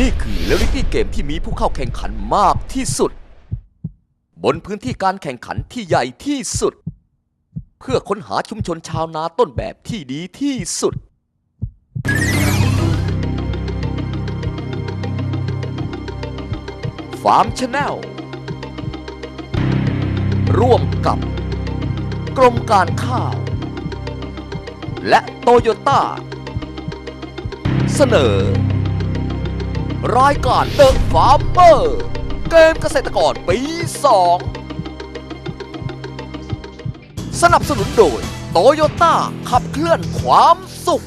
นี่คือเรียลลิตี้เกมที่มีผู้เข้าแข่งขันมากที่สุด บนพื้นที่การแข่งขันที่ใหญ่ที่สุด เพื่อค้นหาชุมชนชาวนาต้นแบบที่ดีที่สุด ฟาร์มชาแนลร่วมกับ กรมการข้าว และโตโยต้า เสนอ รายการเดอะฟาร์มเมอร์เกมเกษตรกรปี 2 สนับสนุนโดยโตโยต้าขับเคลื่อนความสุข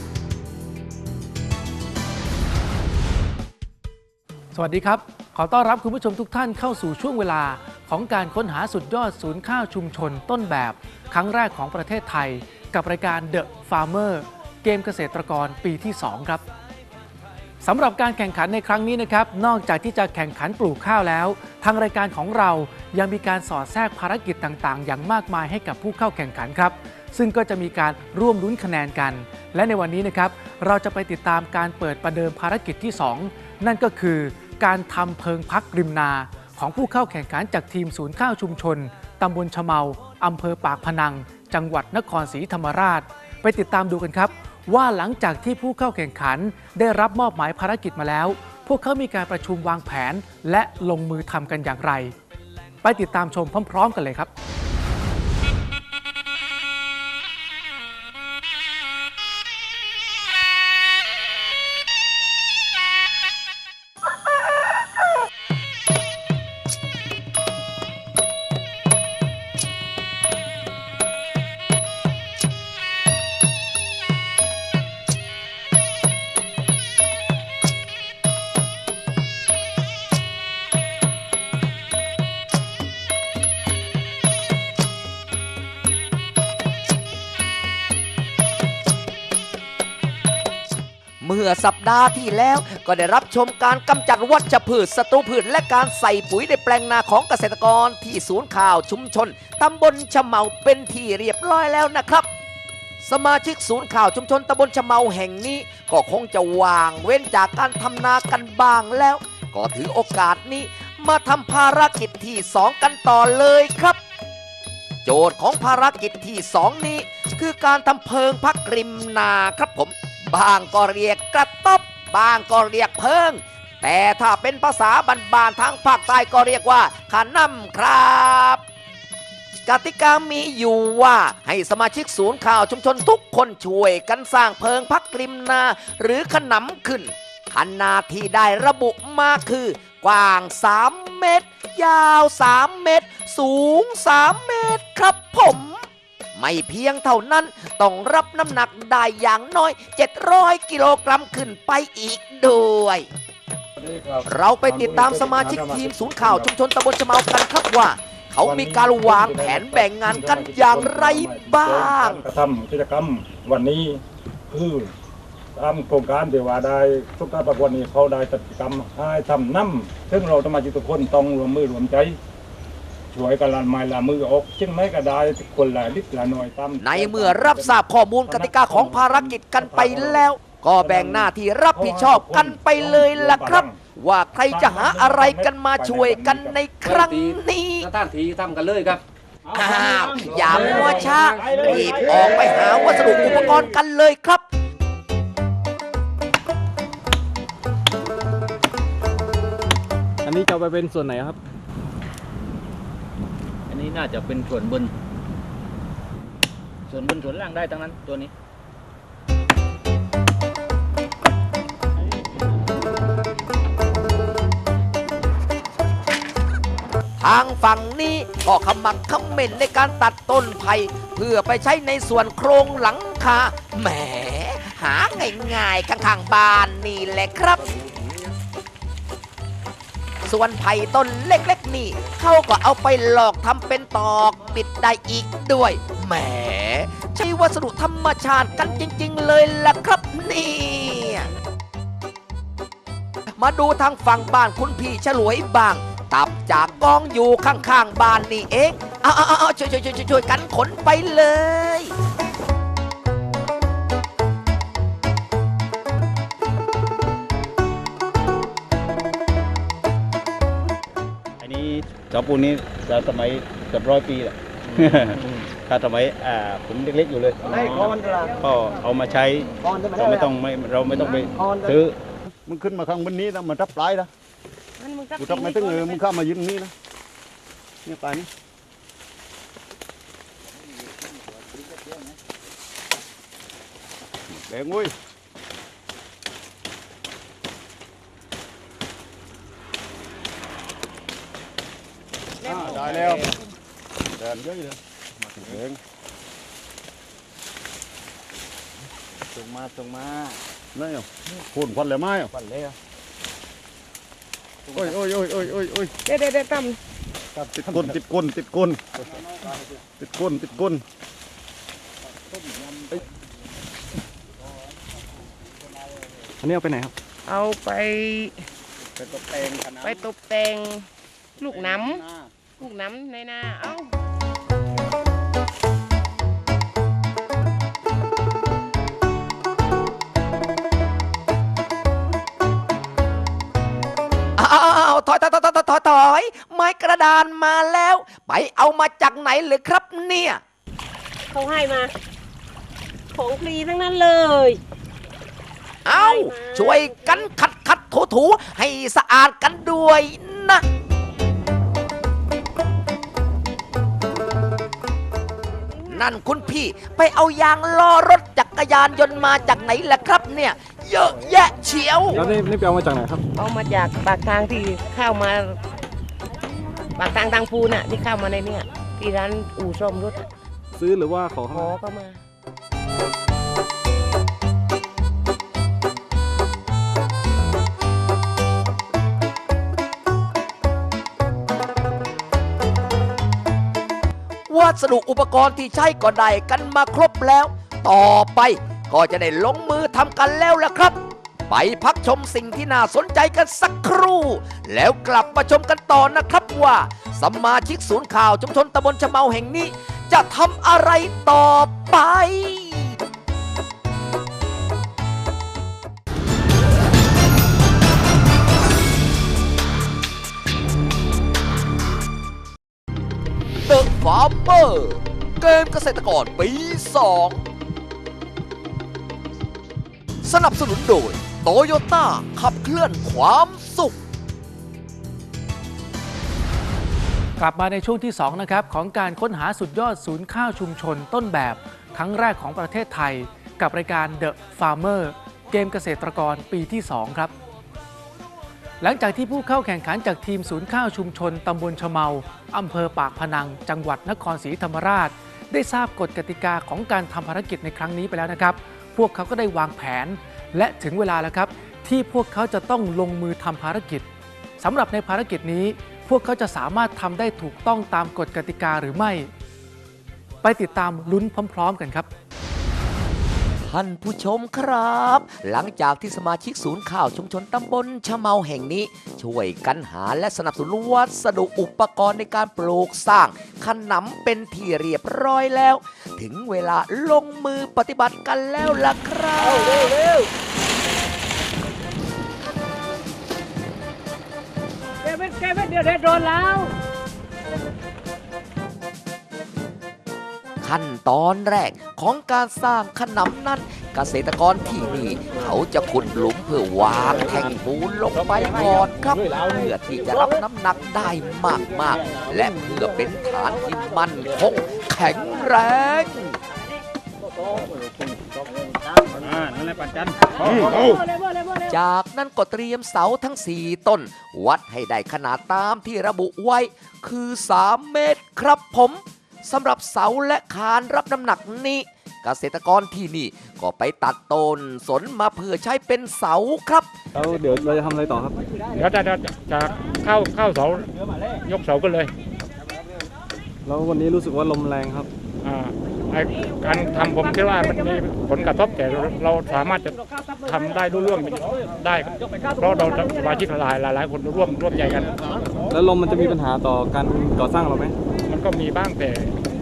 สวัสดีครับ ขอต้อนรับคุณผู้ชมทุกท่านเข้าสู่ช่วงเวลาของการค้นหาสุดยอดศูนย์ข้าวชุมชนต้นแบบ ครั้งแรกของประเทศไทย กับรายการ The Farmer เกมเกษตรกรปีที่ 2 ครับ สำหรับการแข่งขันในครั้งนี้นะครับ นอกจากที่จะแข่งขันปลูกข้าวแล้ว ทางรายการของเรายังมีการสอดแทรกภารกิจต่างๆ อย่างมากมายให้กับผู้เข้าแข่งขันครับ ซึ่งก็จะมีการร่วมลุ้นคะแนนกัน และในวันนี้นะครับ เราจะไปติดตามการเปิดประเดิมภารกิจที่ 2 นั่นก็คือ การทำเพิงพักริมนา ของผู้เข้าแข่งขันจากทีมศูนย์ข้าวชุมชนตำบลชะเมาอำเภอปากพนัง จังหวัดนครศรีธรรมราช ไปติดตามดูกันครับ ว่าหลังจากที่ผู้เข้าแข่งขันได้รับมอบหมายภารกิจมาแล้ว พวกเขามีการประชุมวางแผน และลงมือทำกันอย่างไร ไปติดตามชมพร้อม ๆ กันเลยครับ เมื่อสัปดาห์ที่แล้ว ก็ได้รับชมการกำจัดวัชพืชศัตรูพืชและการใส่ปุ๋ยในแปลงนาของเกษตรกรที่ศูนย์ข่าวชุมชนตำบลชะเมาเป็นที่เรียบร้อยแล้วนะครับสมาชิกศูนย์ข่าวชุมชนตำบลชะเมาแห่งนี้ ก็คงจะวางเว้นจากการทำนากันบ้างแล้ว ก็ถือโอกาสนี้ มาทำภารกิจที่สองกันต่อเลยครับ โจทย์ของภารกิจที่สองนี้ คือการทำเพิงพักริมนาครับผม บางก็เรียกกระต๊อบบางก็เรียกเพิง แต่ถ้าเป็นภาษาบานๆทางภาคใต้ก็เรียกว่าขนำครับกติกามีอยู่ว่าให้สมาชิกศูนย์ข่าวชุมชนทุกคนช่วยกันสร้างเพิงพักริมนาหรือขนำขึ้นขนาดที่ได้ระบุมาคือ กว้าง 3 เมตร ยาว 3 เมตร สูง 3 เมตรครับผม ไม่เพียงเท่านั้นต้องรับน้ำหนักได้อย่างน้อย 700 กิโลกรัมขึ้นไปอีกด้วย เราไปติดตามสมาชิกทีมศูนย์ข่าวชุมชนตำบลชะเมากันครับว่า เขามีการวางแผนแบ่งงานกันอย่างไรบ้างกระทำกิจกรรมวันนี้คือตามโครงการเดี๋ยวว่าได้ทุกการประกวดนี้เขาได้จัดกิจกรรมให้ทำน้ำซึ่งเราสมาชิกทุกคนต้องรวมมือรวมใจ ช่วยกันลานไม้ลานมือออกจึงไม่ก็ได้คนละนิดละหน่อยตามในเมื่อรับทราบข้อมูลกติกาของภารกิจกันไปแล้ว ก็แบ่งหน้าที่รับผิดชอบกันไปเลยล่ะครับ ว่าใครจะหาอะไรกันมาช่วยกันในครั้งนี้สถานที่ทำกันเลยครับอ้าวอย่ามัวช้ารีบออกไปหาวัสดุอุปกรณ์กันเลยครับอันนี้จะเอาไปเป็นส่วนไหนครับอั นี้น่าจะเป็นส่วนบน ส่วนบนส่วนล่างได้ทั้งนั้นตัวนี้ทางฝั่งนี้ก็ขมักขม้นในการตัดต้นไผ่เพื่อไปใช้ในส่วนโครงหลังคาแหม หาง่ายๆข้างๆบ้านนี่แหละครับ ส่วนไผ่ต้นเล็กๆนี่เขาก็เอาไปหลอกทำเป็นตอกปิดได้อีกด้วย แหม ใช้วัสดุธรรมชาติกันจริง ๆ เลยล่ะครับนี่มาดูทางฝั่งบ้านคุณพี่ฉลวยบ้าง ตับจากกองอยู่ข้างๆบ้านนี่เอง เอาเอาเอาช่วยช่วยช่วยช่วยกันขนไปเลย เสาปูนนี้จะสมัยเกือบร้อยปีแหละถ้าสมัยอ่าผมเล็กๆอยู่เลยก็เอามาใช้เราไม่ต้องไม่เราไม่ต้องไปซื้อมึงขึ้นมาข้างบนนี้นะมันทับปลายนะกูทับไม่ถึงเออมึงเข้ามายืนตรงนี้นะเนี่ยปลายนี้แดงเว้ย ได้แล้วแดงเยอะเลยแดงส่งมาส่งมานี่เหรอพูนควันเลยไหมอะควันเลยโอ้ยโอ้ยโอ้ยโอ้ยโอ้ยโอ้ยเดี๋ยวเดี๋ยวเดี๋ยวตั้มติดก้นติดก้นติดก้นติดก้นติดก้นอันนี้เอาไปไหนครับ เอาไป ไปตกแต่งขนาดไปตกแต่งลูกน้ำ ลูกน้ำในนาเอ้าอ้าวถอยถอยถอยถอยถอยถอยไม้กระดานมาแล้ว ไปเอามาจากไหนเลยครับเนี่ย เขาให้มา ของฟรีทั้งนั้นเลย เอาได้มาช่วยกันขัดขัดถูถูให้สะอาดกันด้วยนะ นั่นคุณพี่ไปเอายางล้อรถจักรยานยนต์มาจากไหนล่ะครับเนี่ย เยอะแยะเฉียว แล้วนี่นี่ไปเอามาจากไหนครับ เอามาจากปากทางที่เข้ามา ปากทางทางปูน่ะที่เข้ามาในเนี่ยที่ร้านอู่ซ่อมรถอะซื้อหรือว่าขอขเข้าอมา ก็มา วัสดุอุปกรณ์ที่ใช้ก็ได้กันมาครบแล้ว ต่อไปก็จะได้ลงมือทำกันแล้วล่ะครับ ไปพักชมสิ่งที่น่าสนใจกันสักครู่ แล้วกลับมาชมกันต่อนะครับว่าสมาชิกศูนย์ข่าวชุมชนตำบลชะเมาแห่งนี้ จะทำอะไรต่อไป Farmer เกมเกษตรกรปี 2 สนับสนุนโดยโตโยต้าขับเคลื่อนความสุข กลับมาในช่วงที่ 2 นะครับ ของการค้นหาสุดยอดศูนย์ข้าวชุมชนต้นแบบ ครั้งแรกของประเทศไทย กับรายการ The Farmer เกมเกษตรกรปีที่ 2 ครับ หลังจากที่ผู้เข้าแข่งขันจากทีมศูนย์ข้าวชุมชนตำบลชเมาอำเภอปากพนัง จังหวัดนครศรีธรรมราช ได้ทราบกฎกติกาของการทำภารกิจในครั้งนี้ไปแล้วนะครับ พวกเขาก็ได้วางแผน และถึงเวลาแล้วครับ ที่พวกเขาจะต้องลงมือทำภารกิจสำหรับในภารกิจนี้ พวกเขาจะสามารถทำได้ถูกต้องตามกฎกติกาหรือไม่ ไปติดตามลุ้นพร้อม ๆ กันครับ ท่านผู้ชมครับ หลังจากที่สมาชิกศูนย์ข่าวชุมชนตำบลชะเมาแห่งนี้ ช่วยกันหาและสนับสนุนวัสดุอุปกรณ์ในการปลูกสร้างขนำเป็นที่เรียบร้อยแล้ว ถึงเวลาลงมือปฏิบัติกันแล้วล่ะครับเดี๋ยวเดี๋ยวเดี๋ยวเดี๋ยวโดนแล้ว ขั้นตอนแรกของการสร้างขนำนั้น เกษตรกรที่นี่ เขาจะขุดหลุมเพื่อวางแท่งปูนลงไปก่อนครับ เพื่อที่จะรับน้ำหนักได้มากๆ และเพื่อเป็นฐานที่มั่นคงแข็งแรงอ่านั่นแหละปัจจันจากนั้นก็เตรียมเสาทั้ง 4 ต้น วัดให้ได้ขนาดตามที่ระบุไว้ คือ 3 เมตรครับผม สำหรับเสาและคานรับน้ำหนักนี้ เกษตรกรที่นี่ก็ไปตัดต้นสนมาเพื่อใช้เป็นเสาครับ แล้วเดี๋ยวเราจะทำอะไรต่อครับ เดี๋ยวจะจะจะเข้าเข้าเสายกเสากันเลย แล้ววันนี้รู้สึกว่าลมแรงครับอ่าไอ้การทำผมคิดว่ามันมีผลกระทบแต่เราเราสามารถจะทำได้รุ่ร่วงได้เพราะเราสมาชิกหลายหลายหลายคนร่วมร่วมใจกัน แล้วลมมันจะมีปัญหาต่อการก่อสร้างเราไหมมัน ก็มีบ้างแต่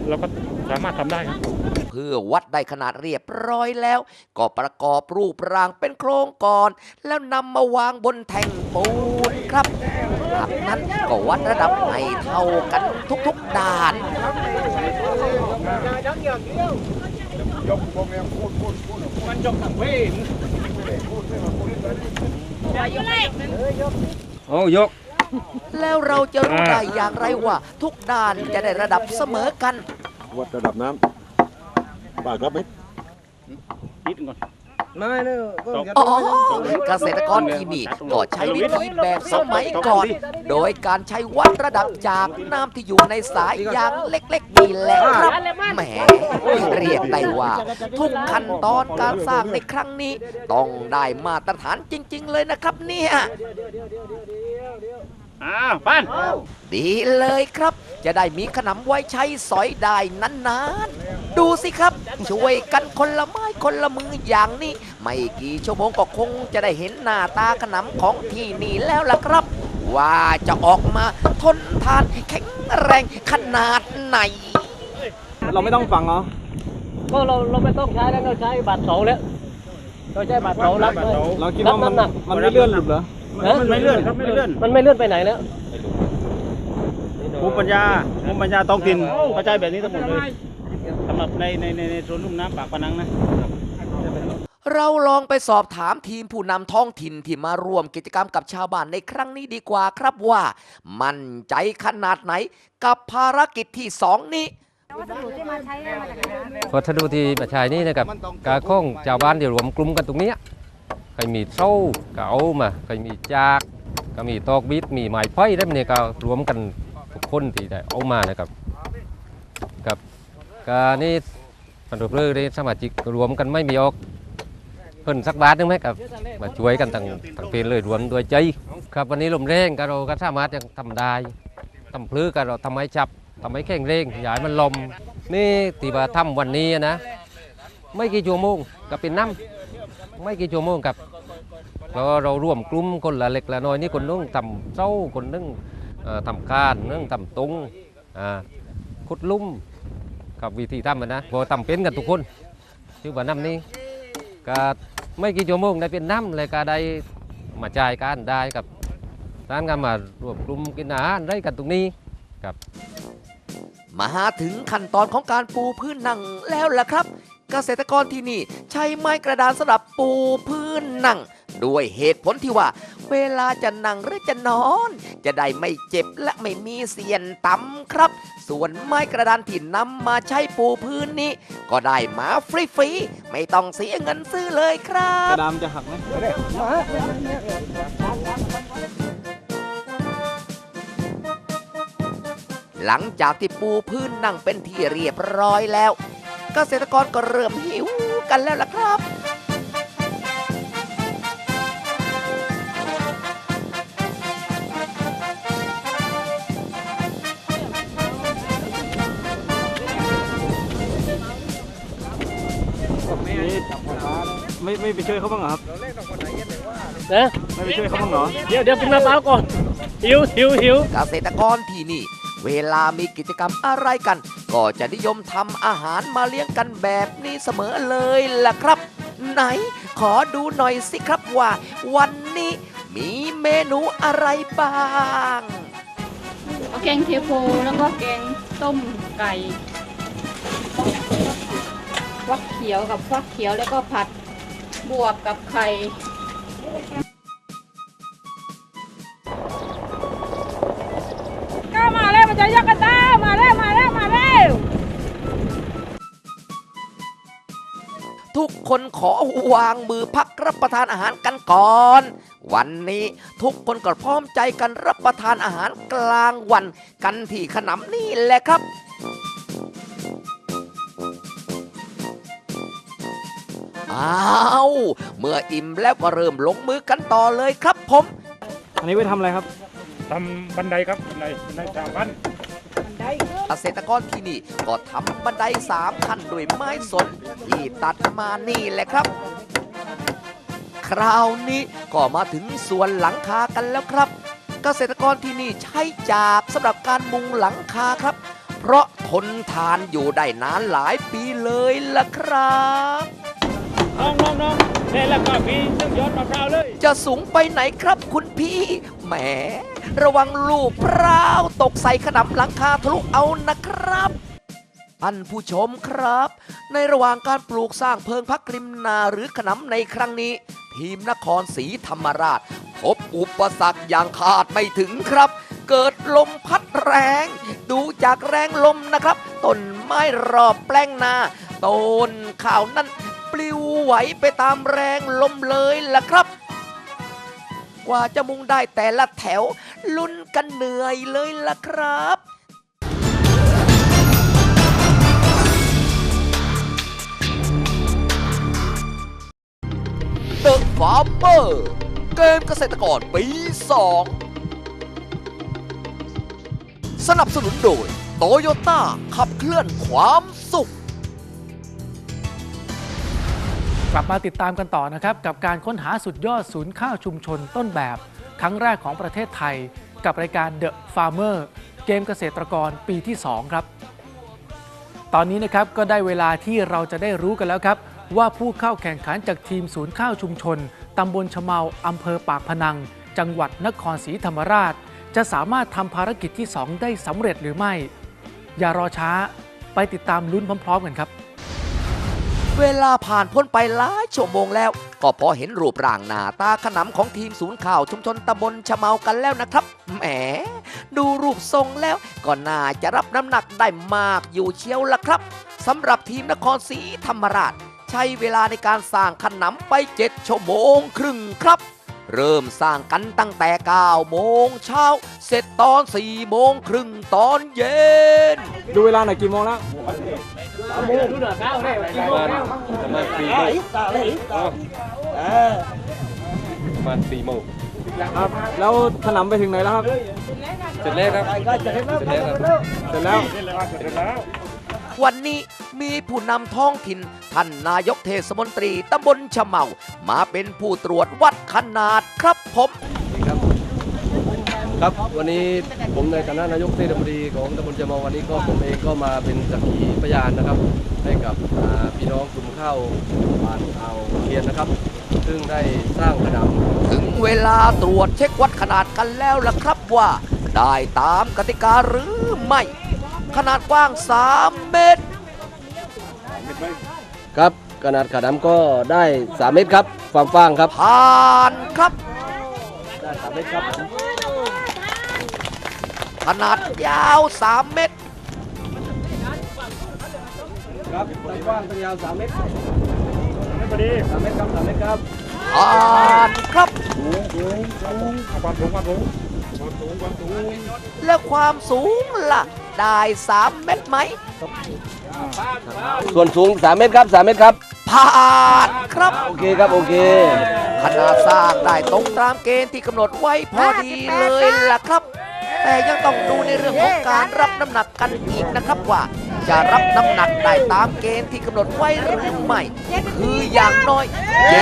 เราก็สามารถทำได้ครับ เพื่อวัดได้ขนาดเรียบร้อยแล้ว ก็ประกอบรูปร่างเป็นโครงก่อน แล้วนำมาวางบนแท่งปูนครับจากนั้นก็วัดระดับให้เท่ากันทุกๆด้านโอ้ยก แล้วเราจะรู้ได้อย่างไรว่า ทุกด้านจะได้ระดับเสมอกัน วัดระดับน้ำปากรับไหมนิดก่อนอ๋อเกษตรกรที่นี่ก็ใช้วิธีแบบสมัยก่อน โดยการใช้วัดระดับจากน้ำที่อยู่ในสายยางเล็กๆนี่แหละครับแหมเรียกได้ว่า ทุกขั้นตอนการสร้างในครั้งนี้ ต้องได้มาตรฐานจริง ๆ เลยนะครับเนี่ย อ้าวปั้นดีเลยครับ จะได้มีขนมไว้ใช้สอยได้นานๆ ดูสิครับ ช่วยกันคนละไม้คนละมืออย่างนี้ ไม่กี่ชั่วโมงก็คงจะได้เห็นหน้าตาขนมของที่นี่แล้วล่ะครับ ว่าจะออกมาทนทานแข็งแรงขนาดไหน เราไม่ต้องฟังเหรอก็เราเราไม่ต้องใช้แล้วเราใช้บาทสองแล้วเราใช้บาทสองรับเลยเราคิดว่ามันรับน้ำหนักมันไม่เลื่อนหลุดเหรอ ฮะมันไม่เลื่อนครับไม่เลื่อนมันไม่เลื่อนไปไหนแล้วภูมิปัญญาภูมิปัญญาท้องถิ่นเขาใช้แบบนี้ทั้งหมดเลยสำหรับในในในในโซนลุ่มน้ำปากพนังนะเราลองไปสอบถามทีมผู้นำท้องถิ่นที่มาร่วมกิจกรรมกับชาวบ้านในครั้งนี้ดีกว่าครับว่า มั่นใจขนาดไหนกับภารกิจที่สองนี้วัสดุที่มาใช้นี่นะครับกาข้องชาวบ้านที่รวมกลุ่มกันตรงเนี้ ยใครมีโซ่ก็เอามาใครมีจากก็มีตอกบิดมีไม้ไผ่ได้เนี่ยก็รวมกันทุกคนที่ได้เอามานะครับกับกานี่พันธุเรือนี่สมาชิกรวมกันไม่มีออกเพิ่นสักบาทนึงไหมครับมาช่วยกันทั้งทั้งเพลเลยรวมด้วยใจ ครับวันนี้ลมแรงก็เราก็สามารถยังทำได้ทำพลื้อก็เราทำให้จับทำให้แข็งแรงย่าให้มันลมนี่ที่ว่าทำวันนี้นะ ไม่กี่ชั่วโมงก็เป็นน้ำไม่กี่ชั่วโมงครับ แล้วเราร่วมกลุ่มคนละเล็กละน้อยนี่คนนึงทำเส้าคนนึงทำคานนึงทำตุงขุดลุ่มกับวิธีทำอะนะพอทำเป็นกันทุกคนชื่อว่าน้ำนี้ก็ไม่กี่ชั่วโมงได้เป็นน้ำเลยก็ได้มาจ่ายกันได้กับร้านกันมารวมกลุ่มกินอาหารได้กันตรงนี้ครับมาถึงขั้นตอนของการปูพื้นหนังแล้วล่ะครับ เกษตรกรที่นี่ใช้ไม้กระดานสำหรับปูพื้นหนัง ด้วยเหตุผลที่ว่า เวลาจะนั่งหรือจะนอน จะได้ไม่เจ็บและไม่มีเสียนต่ำครับ ส่วนไม้กระดานที่นำมาใช้ปูพื้นนี้ ก็ได้มาฟรีๆไม่ต้องเสียเงินซื้อเลยครักบระดามจะหักไหมหลังจากที่ปูพื้นนั่งเป็นที่เรียบร้อยแล้ว เกษตรกรก็เริ่มหิวกันแล้วล่ะครับ ไม่ไม่ไปช่วยเขาบ้างเหรอครับนะไม่ไปช่วยเขาบ้างเหรอเดี๋ยวเดี๋ยวกินมะพร้าวก่อนหิวหิวหิวเกษตรกรที่นี่ เวลามีกิจกรรมอะไรกัน ก็จะนิยมทำอาหารมาเลี้ยงกันแบบนี้เสมอเลยล่ะครับ ไหนขอดูหน่อยสิครับว่า วันนี้มีเมนูอะไรบ้างแกงเทโพแล้วก็แกงต้มไก่ฟักเขียวกับฟักเขียวแล้วก็ผัด บวบกับไข่ก็มาแล้วมันจะยกกันตามาแล้วมาแล้วมาแล้วทุกคนขอวางมือพักรับประทานอาหารกันก่อน วันนี้ทุกคนก็พร้อมใจกันรับประทานอาหารกลางวัน กันที่ขนำนี่แหละครับ อ้าวเมื่ออิ่มแล้วก็เริ่มลงมือกันต่อเลยครับผม อันนี้ไว้ทำอะไรครับทำบันไดครับบันไดบันไดชาวบ้านเกษตรกรที่นี่ก็ทำบันไดสามขั้นด้วยไม้สนที่ตัดมานี่แหละครับ คราวนี้ก็มาถึงส่วนหลังคากันแล้วครับ เกษตรกรที่นี่ใช้จากสำหรับการมุงหลังคาครับ เพราะทนทานอยู่ได้นานหลายปีเลยล่ะครับ น้องน้องน้องนี่แล้วก็มีซึ่งยอดมะพร้าวเลย จะสูงไปไหนครับคุณพี่ แหม ระวังลูกพร้าวตกใส่ขนำหลังคาทะลุเอานะครับท่านผู้ชมครับ ในระหว่างการปลูกสร้างเพิงพักริมนาหรือขนำในครั้งนี้ ทีมนครศรีธรรมราช พบอุปสรรคอย่างคาดไม่ถึงครับ เกิดลมพัดแรง ดูจากแรงลมนะครับต้นไม้รอบแปลงนาต้นข่าวนั้น ปลิวไหวไปตามแรงลมเลยล่ะครับ กว่าจะมุงได้แต่ละแถว ลุ้นกันเหนื่อยเลยล่ะครับ The Farmer เกมเกษตรกรปี 2 สนับสนุนโดยโตโยต้าขับเคลื่อนความสุข กลับมาติดตามกันต่อนะครับ กับการค้นหาสุดยอดศูนย์ข้าวชุมชนต้นแบบ ครั้งแรกของประเทศไทย กับรายการ The Farmer เกมเกษตรกรปีที่ 2 ครับ ตอนนี้นะครับก็ได้เวลาที่เราจะได้รู้กันแล้วครับ ว่าผู้เข้าแข่งขันจากทีมศูนย์ข้าวชุมชนตำบลชะเมาอำเภอปากพนัง จังหวัดนครศรีธรรมราช จะสามารถทำภารกิจที่ 2 ได้สำเร็จหรือไม่ อย่ารอช้า ไปติดตามลุ้นพร้อม ๆ กันครับ เวลาผ่านพ้นไปหลายชั่วโมงแล้ว ก็พอเห็นรูปร่างหน้าตาขนำของทีมศูนย์ข่าวชุมชนตำบลชะเมากันแล้วนะครับ แหม ดูรูปทรงแล้วก็น่าจะรับน้ำหนักได้มากอยู่เชียวละครับสำหรับทีมนครศรีธรรมราช ใช้เวลาในการสร้างขนำไป 7 ชั่วโมงครึ่งครับ เริ่มสร้างกันตั้งแต่ 9 โมงเช้า เสร็จตอน 4 โมงครึ่งตอนเย็น ดูเวลาหน่อยกี่โมงแล้ว ดูหน่อยข้าวได้กี่โมงแล้วประมาณสี่โมงประมาณสี่โมงครับแล้วขนำไปถึงไหนแล้วครับ เสร็จแล้วครับ เสร็จแล้วครับเสร็จแล้ว วันนี้มีผู้นำท้องถิ่น ท่านนายกเทศมนตรีตำบลชะเมา มาเป็นผู้ตรวจวัดขนาดครับผม ครับวันนี้ผมในฐานะนายกเทศมนตรีของตำบลจมอวันนี้ก็ผมเองก็มาเป็นสักขีพยานนะครับ ให้กับอ่าพี่น้องกลุ่มข้าวบ้านอ่าวเคียนนะครับ ซึ่งได้สร้างขนำถึงเวลาตรวจเช็ควัดขนาดกันแล้วล่ะครับว่า ได้ตามกติกาหรือไม่ ขนาดกว้าง 3 เมตร ครับขนาดขนำก็ได้ 3 เมตรครับความกว้างครับผ่านครับได้3เมตรครับ ขนาดยาว 3 เมตรครับความกว้างเป็นยาว3เมตรพอดี3เมตรครับ3เมตรครับผ่านครับความสูงความสูงความสูงความสูงแล้วความสูงล่ะได้3เมตรไหมส่วนสูง3เมตรครับ3เมตรครับผ่านครับโอเคครับโอเคขนาดสร้างได้ตรงตามเกณฑ์ที่กำหนดไว้พอดีเลยล่ะครับ แต่ยังต้องดูในเรื่องของการรับน้ำหนักกันอีกนะครับว่า จะรับน้ำหนักได้ตามเกณฑ์ที่กำหนดไว้หรือไม่ คืออย่างน้อย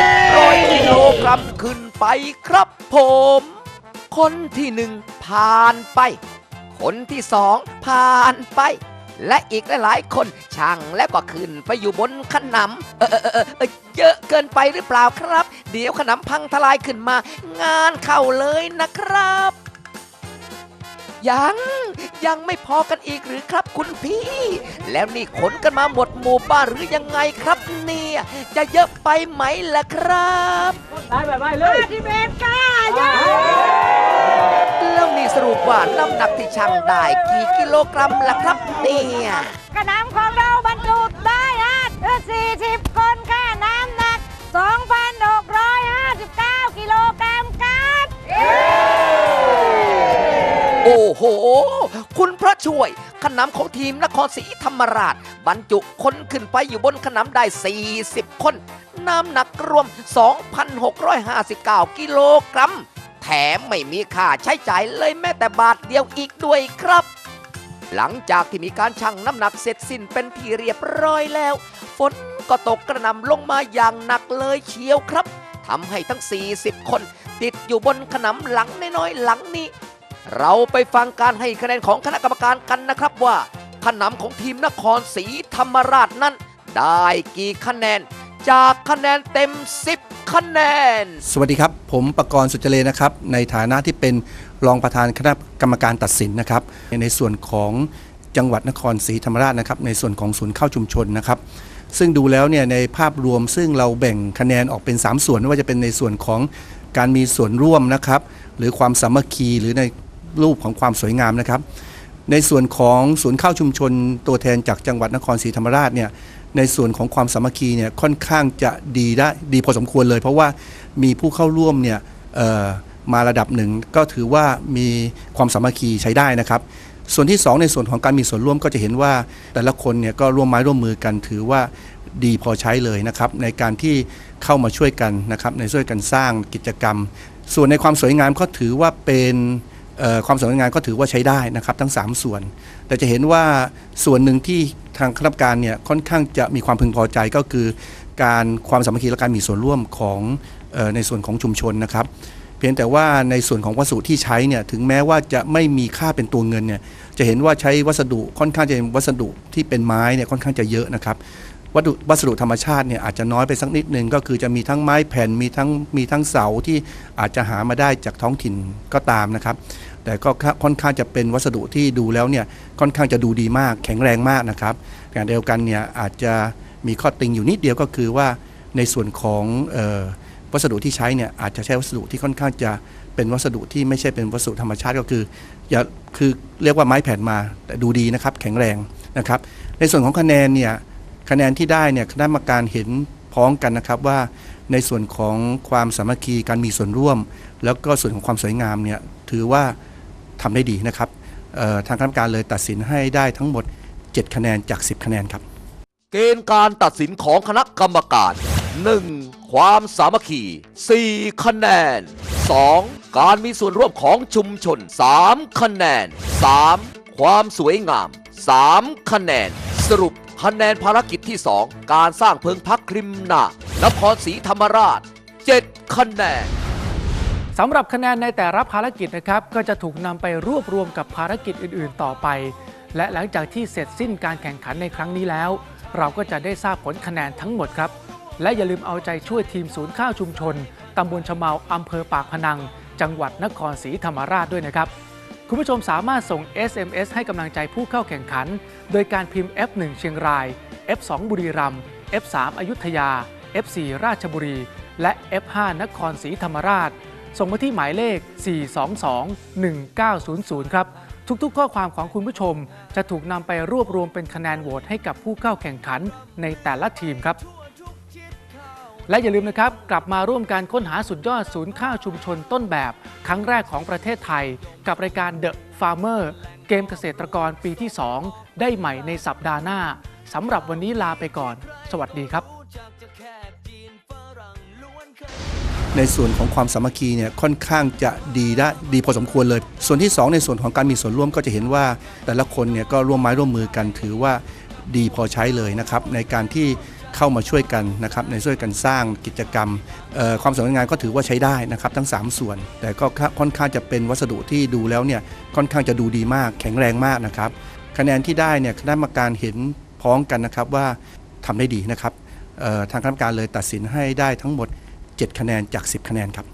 700กิโลกรัมขึ้นไปครับผม คนที่หนึ่งผ่านไป คนที่สองผ่านไปและอีกหลาย ๆ คนช่างแล้วก็ขึ้นไปอยู่บนขนำเออเออเออเออเยอะเกินไปหรือเปล่าครับ เดี๋ยวขนำพังทลายขึ้นมา งานเข้าเลยนะครับ ยังยังไม่พอกันอีกหรือครับคุณพี่ แล้วนี่ขนกันมาหมดหมู่บ้านหรือยังไงครับเนี่ยจะเยอะไปไหมล่ะครับได้แบบไม่เลยแล้วนี่สรุปว่าน้ำหนักที่ช่างได้กี่กิโลกรัมล่ะครับเนี่ยกระน้ำของเราบรรจุได้ฮะ40คนค่ะน้ำหนัก2,659กิโลกรัมครับโอ้โห คุณพระช่วย ขนำของทีมนครศรีธรรมราช บรรจุคนขึ้นไปอยู่บนขนำได้ 40 คน น้ำหนักรวม 2,659 กิโลกรัม แถมไม่มีค่าใช้จ่ายเลยแม้แต่บาทเดียวอีกด้วยครับ หลังจากที่มีการชั่งน้ำหนักเสร็จสิ้นเป็นที่เรียบร้อยแล้ว ฝนก็ตกกระหน่ำลงมาอย่างหนักเลยเชียวครับทำให้ทั้ง 40 คน ติดอยู่บนขนำหลังน้อยๆหลังนี้ เราไปฟังการให้คะแนนของคณะกรรมการกันนะครับว่าขนำของทีมนครศรีธรรมราชนั้น ได้กี่คะแนน จากคะแนนเต็ม 10 คะแนน สวัสดีครับ ผมประกรณ์สุจเลนะครับ ในฐานะที่เป็นรองประธานคณะกรรมการตัดสินนะครับ ในส่วนของจังหวัดนครศรีธรรมราชนะครับ ในส่วนของศูนย์ข้าวชุมชนนะครับ ซึ่งดูแล้วเนี่ยในภาพรวมซึ่งเราแบ่งคะแนนออกเป็น 3 ส่วนไม่ว่าจะเป็นในส่วนของการมีส่วนร่วมนะครับ หรือความสามัคคีหรือใน รูปของความสวยงามนะครับ ในส่วนของศูนย์ข้าวชุมชนตัวแทนจากจังหวัดนครศรีธรรมราชเนี่ยในส่วนของความสามัคคีเนี่ยค่อนข้างจะดีได้ดีพอสมควรเลย เพราะว่ามีผู้เข้าร่วมเนี่ยมาระดับหนึ่งก็ถือว่ามีความสามัคคีใช้ได้นะครับ ส่วนที่ 2 ในส่วนของการมีส่วนร่วมก็จะเห็นว่าแต่ละคนเนี่ยก็ร่วมไม้ร่วมมือกันถือว่าดีพอใช้เลยนะครับในการที่เข้ามาช่วยกันนะครับในช่วยกันสร้างกิจกรรม ส่วนในความสวยงามก็ถือว่าเป็น ความสวยงามก็ถือว่าใช้ได้นะครับทั้ง 3 ส่วน แต่จะเห็นว่าส่วนหนึ่งที่ทางคณะกรรมการเนี่ยค่อนข้างจะมีความพึงพอใจก็คือ การความสามัคคีและการมีส่วนร่วมของออในส่วนของชุมชนนะครับ เพียงแต่ว่าในส่วนของวัสดุที่ใช้เนี่ยถึงแม้ว่าจะไม่มีค่าเป็นตัวเงินเนี่ยจะเห็นว่าใช้วัสดุค่อนข้างจะเป็นวัสดุที่เป็นไม้เนี่ยค่อนข้างจะเยอะนะครับวัสดุวัสดุธรรมชาติเนี่ยอาจจะน้อยไปสักนิดนึงก็คือจะมีทั้งไม้แผ่นมีทั้งมีทั้งเสาที่อาจจะหามาได้จากท้องถิ่นก็ตามนะครับ แต่ก็ค่อนข้างจะเป็นวัสดุที่ดูแล้วเนี่ยค่อนข้างจะดูดีมากแข็งแรงมากนะครับขณะเดียวกันเนี่ยอาจจะมีข้อติงอยู่นิดเดียวก็คือว่าในส่วนของออวัสดุที่ใช้เนี่ยอาจจะใช้วัสดุที่ค่อนข้างจะเป็นวัสดุที่ไม่ใช่เป็นวัสดุธรรมชาติก็คืออย่าคือเรียกว่าไม้แผ่นมาแต่ดูดีนะครับแข็งแรงนะครับ ในส่วนของคะแนนเนี่ยคะแนนที่ได้เนี่ยคณะกรรมการเห็นพ้องกันนะครับว่าในส่วนของความสามัคคีการมีส่วนร่วม แล้วก็ส่วนของความสวยงามเนี่ยถือว่า ทำได้ดีนะครับทางคณะกรรมการเลยตัดสินให้ได้ทั้งหมด 7 คะแนนจาก 10 คะแนนครับ เกณฑ์การตัดสินของคณะกรรมการ 1. ความสามัคคี 4 คะแนน 2. การมีส่วนร่วมของชุมชน 3 คะแนน 3. ความสวยงาม 3 คะแนน สรุปคะแนนภารกิจที่ 2 การสร้างเพิงพักคริมนานครศรีธรรมราช 7 คะแนน สำหรับคะแนนในแต่ละภารกิจนะครับก็จะถูกนำไปรวบรวมกับภารกิจอื่น ๆ ต่อไป และหลังจากที่เสร็จสิ้นการแข่งขันในครั้งนี้แล้ว เราก็จะได้ทราบผลคะแนนทั้งหมดครับ และอย่าลืมเอาใจช่วยทีมศูนย์ข้าวชุมชนตำบลชเมาอำเภอปากพนัง จังหวัดนครศรีธรรมราชด้วยนะครับ คุณผู้ชมสามารถส่ง SMS ให้กำลังใจผู้เข้าแข่งขัน โดยการพิมพ์ F1 เชียงราย F2 บุรีรัมย์ F3 อยุธยา F4 ราชบุรี และ F5 นครศรีธรรมราช ส่งมาที่หมายเลข 422-1900 ครับ ทุกๆ ข้อความของคุณผู้ชมจะถูกนำไปรวบรวมเป็นคะแนนโหวตให้กับผู้เข้าแข่งขันในแต่ละทีมครับ และอย่าลืมนะครับ กลับมาร่วมการค้นหาสุดยอดศูนย์ข้าวชุมชนต้นแบบ ครั้งแรกของประเทศไทย กับรายการ The Farmer เกมเกษตรกรปีที่ 2 ได้ใหม่ในสัปดาห์หน้าสำหรับวันนี้ลาไปก่อน สวัสดีครับ ในส่วนของความสามัคคีเนี่ยค่อนข้างจะดีได้ดีพอสมควรเลย ส่วนที่ 2 ในส่วนของการมีส่วนร่วมก็จะเห็นว่า แต่ละคนเนี่ยก็ร่วมไม้ร่วมมือกันถือว่าดีพอใช้เลยนะครับในการที่เข้ามาช่วยกันนะครับในช่วยกันสร้างกิจกรรมความสวยงามก็ถือว่าใช้ได้นะครับทั้ง 3 ส่วน แต่ก็ค่อนข้างจะเป็นวัสดุที่ดูแล้วเนี่ยค่อนข้างจะดูดีมาก แข็งแรงมากนะครับคะแนนที่ได้เนี่ยคณะกรรมการเห็นพ้องกันนะครับว่าทำได้ดีนะครับทางคณะกรรมการเลยตัดสินให้ได้ทั้งหมด 7 คะแนนจาก 10 คะแนนครับ